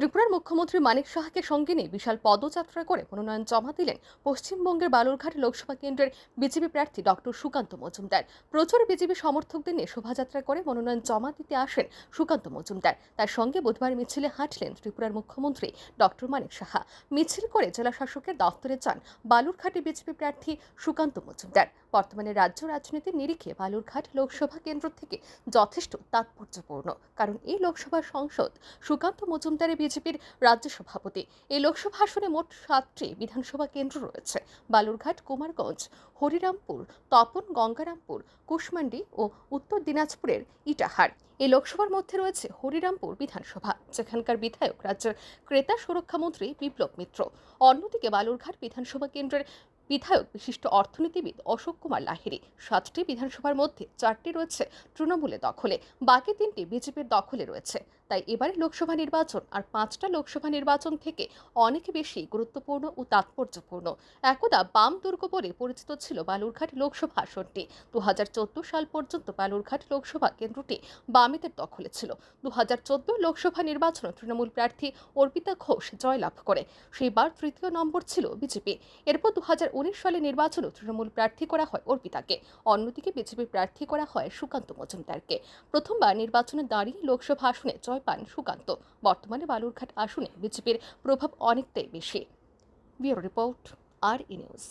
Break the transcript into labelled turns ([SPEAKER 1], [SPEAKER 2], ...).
[SPEAKER 1] ত্রিপুরার মুখ্যমন্ত্রী মানিক সাহাকে সঙ্গে নিয়ে বিশাল পদযাত্রা করে মনোনয়ন জমা দিলেন পশ্চিমবঙ্গের বালুরঘাট লোকসভা কেন্দ্রের বিজেপি প্রার্থী ডক্টর সুকান্ত মজুমদার। প্রচুর বিজেপি সমর্থকদের নিয়ে শোভাযাত্রা করে মনোনয়ন জমা দিতে আসেন সুকান্ত মজুমদার। তার সঙ্গে বুধবার মিছিলে হাঁটলেন ত্রিপুরার মুখ্যমন্ত্রী ডক্টর মানিক সাহা। মিছিল করে জেলা শাসকের দফতরে যান বালুরঘাটে বিজেপি প্রার্থী সুকান্ত মজুমদার। বর্তমানে রাজ্য রাজনীতির নিরিখে বালুরঘাট লোকসভা কেন্দ্র থেকে যথেষ্ট তাৎপর্যপূর্ণ। কারণ এই লোকসভা সংসদ সুকান্ত মজুমদারের বিজেপির রাজ্য সভাপতি। এই লোকসভা আসনে মোট সাতটি বিধানসভা কেন্দ্র রয়েছে। বালুরঘাট, কুমারগঞ্জ, হরিরামপুর, তপন, গঙ্গারামপুর, কুশমান্ডি ও উত্তর দিনাজপুরের ইটাহার। এই লোকসভার মধ্যে রয়েছে হরিরামপুর বিধানসভা। যেখানকার বিধায়ক রাজ্যের ক্রেতা সুরক্ষা মন্ত্রী বিপ্লব মিত্র। অন্যদিকে বালুরঘাট বিধানসভা কেন্দ্রের বিধায়ক বিশিষ্ট অর্থনীতিবিদ অশোক কুমার লাহিড়ী। সাতটি বিধানসভার মধ্যে চারটি রয়েছে তৃণমূলের দখলে। বাকি তিনটি বিজেপির দখলে রয়েছে। তাই এবারে লোকসভা নির্বাচন আর পাঁচটা লোকসভা নির্বাচন থেকে অনেক বেশি গুরুত্বপূর্ণ ও তাৎপর্যপূর্ণ। একদা বাম দুর্গ বলে পরিচিত ছিল বালুরঘাট লোকসভা আসনটি। দু হাজার চোদ্দ সাল পর্যন্ত বালুরঘাট লোকসভা কেন্দ্রটি বামেদের দখলে ছিল। দু হাজার চোদ্দ লোকসভা নির্বাচনে তৃণমূল প্রার্থী অর্পিতা ঘোষ জয়লাভ করে। সেইবার তৃতীয় নম্বর ছিল বিজেপি। এরপর দু হাজার উনিশ সালে নির্বাচনেও তৃণমূল প্রার্থী করা হয় অর্পিতাকে। অন্যদিকে বিজেপি প্রার্থী করা হয় সুকান্ত মজুমদারকে। প্রথমবার নির্বাচনে দাঁড়িয়ে লোকসভা আসনে জয় পান সুকান্ত বর্তমানে বালুরঘাট আসনে বিজেপির প্রভাব অনেকটাই বেশি। ব্যুরো রিপোর্ট, আর ই নিউজ।